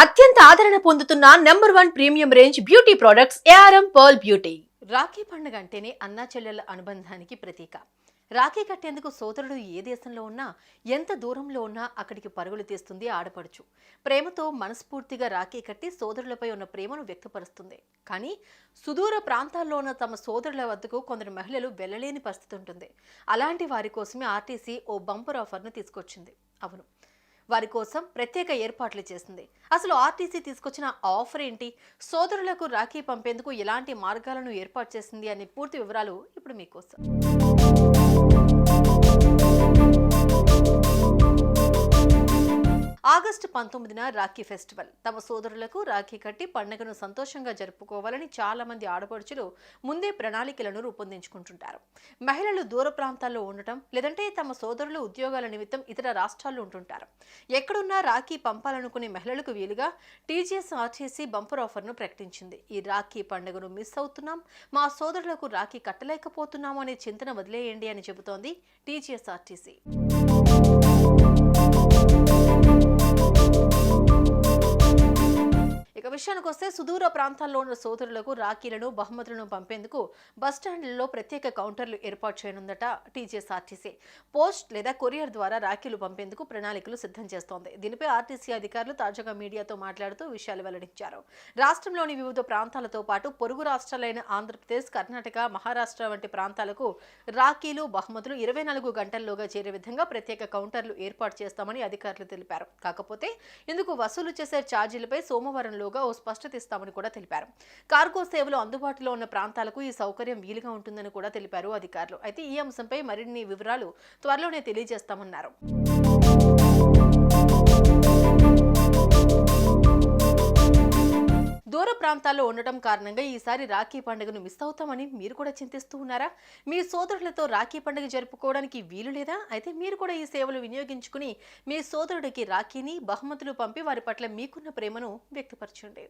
అత్యంత ఆదరణ పొందుతున్న number one premium range beauty products ARM pearl beauty. Rakhi పండుగ అంటేనే అన్నా చెల్లెల అనుబంధానికి ప్రతీక. రాఖీ కట్టేందుకు సోదరుడు ఏ దేశంలో ఉన్నా ఎంత దూరంలో ఉన్నా అక్కడికి పరుగులు తీస్తుంది ఆడపడుచు. ప్రేమతో మనస్ఫూర్తిగా రాఖీ కట్టి సోదరులపై ఉన్న ప్రేమను వ్యక్తపరుస్తుంది. కానీ సుదూర ప్రాంతాల్లో ఉన్న తమ సోదరుల వద్దకు కొందరు మహిళలు వెళ్ళలేని పరిస్థితి ఉంటుంది. అలాంటి వారి కోసమే ఆర్టీసీ ఓ బంపర్ ఆఫర్ను తీసుకొచ్చింది. అవును. వారి కోసం ప్రత్యేక ఏర్పాట్లు చేసింది. అసలు ఆర్టీసీ తీసుకొచ్చిన ఆఫర్ ఏంటి? సోదరులకు రాఖీ పంపేందుకు ఎలాంటి మార్గాలను ఏర్పాటు చేసింది అనే పూర్తి వివరాలు ఇప్పుడు మీకోసం. ఆగస్టు పంతొమ్మిదిన రాఖీ ఫెస్టివల్. తమ సోదరులకు రాఖీ కట్టి పండుగను సంతోషంగా జరుపుకోవాలని చాలా మంది ఆడపడుచులు ముందే ప్రణాళికలను రూపొందించుకుంటుంటారు. మహిళలు దూర ప్రాంతాల్లో ఉండటం లేదంటే తమ సోదరులు ఉద్యోగాల నిమిత్తం ఇతర రాష్ట్రాల్లో ఉంటుంటారు. ఎక్కడున్నా రాఖీ పంపాలనుకునే మహిళలకు వీలుగా టీజీఎస్ ఆర్టీసీ బంపర్ ఆఫర్ను ప్రకటించింది. ఈ రాఖీ పండుగను మిస్ అవుతున్నాం మా సోదరులకు రాఖీ కట్టలేకపోతున్నాము అనే చింతన వదిలేయండి అని చెబుతోంది టీజీఎస్ ఆర్టీసీ విషయానికి వస్తే సుదూర ప్రాంతాల్లో ఉన్న సోదరులకు రాఖీలను బహుమతులను పంపేందుకు బస్టాండ్లలో ప్రత్యేక కౌంటర్లు ఏర్పాటు చేయనుందట T G S R T C. Post లేదా కొరియర్ ద్వారా రాఖీలు పంపేందుకు ప్రణాళికలు సిద్ధం చేస్తోంది. దీనిపై ఆర్టీసీ అధికారులు తాజాగా మీడియాతో మాట్లాడుతూ విషయాలు వెల్లడించారు. రాష్ట్రంలోని వివిధ ప్రాంతాలతో పాటు పొరుగు రాష్ట్రాలైన ఆంధ్రప్రదేశ్ కర్ణాటక మహారాష్ట్ర వంటి ప్రాంతాలకు రాఖీలు బహుమతులు ఇరవై నాలుగు గంటల్లోగా చేరే విధంగా ప్రత్యేక కౌంటర్లు ఏర్పాటు చేస్తామని అధికారులు తెలిపారు. కాకపోతే ఇందుకు వసూలు చేసే ఛార్జీలపై సోమవారంలోగా స్పష్టత ఇస్తామని కూడా తెలిపారు. కార్గో సేవలు అందుబాటులో ఉన్న ప్రాంతాలకు ఈ సౌకర్యం వీలుగా ఉంటుందని కూడా తెలిపారు అధికారులు. అయితే ఈ అంశంపై మరిన్ని వివరాలు త్వరలోనే తెలియజేస్తామన్నారు. ప్రాంతాల్లో ఉండటం కారణంగా ఈసారి రాఖీ పండుగను మిస్ అవుతామని మీరు కూడా చింతిస్తూ ఉన్నారా? మీ సోదరులతో రాఖీ పండుగ జరుపుకోవడానికి వీలు లేదా? అయితే మీరు కూడా ఈ సేవలు వినియోగించుకుని మీ సోదరుడికి రాఖీని బహుమతులు పంపి వారి పట్ల మీకున్న ప్రేమను వ్యక్తపరచండి.